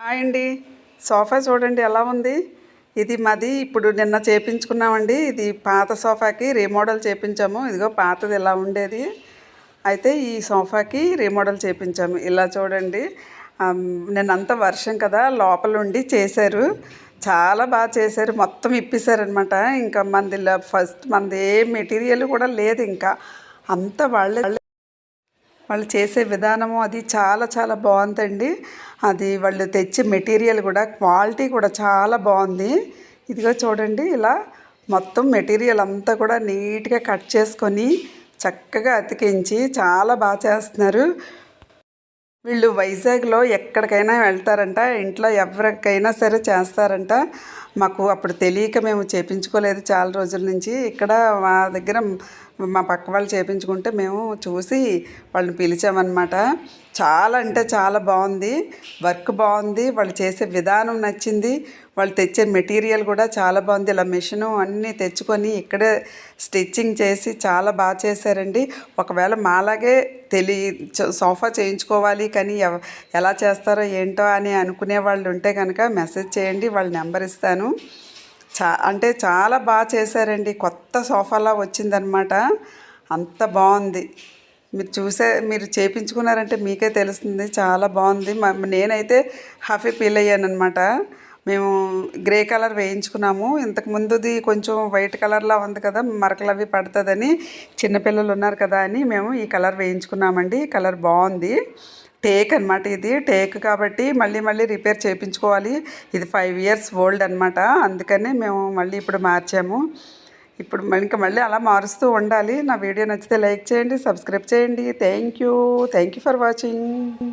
Hi అండి. Sofa చూడండి ఎలా ఉంది? ఇది మాది ఇప్పుడు నిన్న చేపించుకున్నామండి. ఇది పాత సోఫాకి రీమోడల్ చేపించాము. ఇదిగో పాతది ఎలా ఉండేది. అయితే ఈ సోఫాకి రీమోడల్ చేపించాము. ఇలా చూడండి. ఆమ్, నిన్నంతా వర్షం కదా లోపల ఉండి చేశారు. చాలా బాగా చేశారు. మొత్తం ఇప్పేశారనమాట ఇంకా మంది ఫస్ట్ మంది ఏ మెటీరియల్ కూడా లేదు ఇంకా. అంత వాళ్ళే వాళ్ళు చేసే విధానము అది చాలా చాలా బాగుందండి. అది వాళ్ళు తెచ్చే మెటీరియల్ కూడా క్వాలిటీ కూడా చాలా బాగుంది. ఇదిగో చూడండి ఇలా మొత్తం మెటీరియల్ అంతా కూడా నీట్గా కట్ చేసుకొని చక్కగా అతికించి చాలా బాగా చేస్తున్నారు. వీళ్ళు వైజాగ్లో ఎక్కడికైనా వెళ్తారంట ఇంట్లో ఎవరికైనా సరే చేస్తారంట. మాకు అప్పుడు తెలియక మేము చేపించుకోలేదు చాలా రోజుల నుంచి. ఇక్కడ మా దగ్గర మా పక్క వాళ్ళు చేపించుకుంటే మేము చూసి వాళ్ళని పిలిచామన్నమాట. చాలా అంటే చాలా బాగుంది. వర్క్ బాగుంది. వాళ్ళు చేసే విధానం నచ్చింది. వాళ్ళు తెచ్చే మెటీరియల్ కూడా చాలా బాగుంది. ఇలా మిషను అన్నీ తెచ్చుకొని ఇక్కడే స్టిచ్చింగ్ చేసి చాలా బాగా చేశారండి. ఒకవేళ మాలాగే తెలి సోఫా చేయించుకోవాలి కానీ ఎవ- ఎలా చేస్తారో ఏంటో అని అనుకునే వాళ్ళు ఉంటే కనుక మెసేజ్ చేయండి. వాళ్ళ నెంబర్ ఇస్తాను. చా అంటే చాలా బాగా చేశారండి. కొత్త సోఫాలా వచ్చిందనమాట అంత బాగుంది మీరు చూసే మీరు చేపించుకున్నారంటే మీకే తెలుస్తుంది. చాలా బాగుంది మ- నేనైతే హ్యాపీ ఫీల్ అయ్యాను అనమాట మేము గ్రే కలర్ వేయించుకున్నాము. ఇంతకు ముందుది కొంచెం వైట్ కలర్లా ఉంది కదా మరకలు అవి పడుతుందని చిన్నపిల్లలు ఉన్నారు కదా అని మేము ఈ కలర్ వేయించుకున్నామండి. ఈ కలర్ బాగుంది టేక్ అనమాట ఇది టేక్ కాబట్టి మళ్ళీ మళ్ళీ రిపేర్ చేయించుకోవాలి ఇది ఫైవ్ ఇయర్స్ ఓల్డ్ అనమాట అందుకని మేము మళ్ళీ ఇప్పుడు మార్చాము. ఇప్పుడు మ- ఇంకా మళ్ళీ అలా మారుస్తూ ఉండాలి. నా వీడియో నచ్చితే లైక్ చేయండి సబ్స్క్రైబ్ చేయండి. Thank you. Thank you for watching.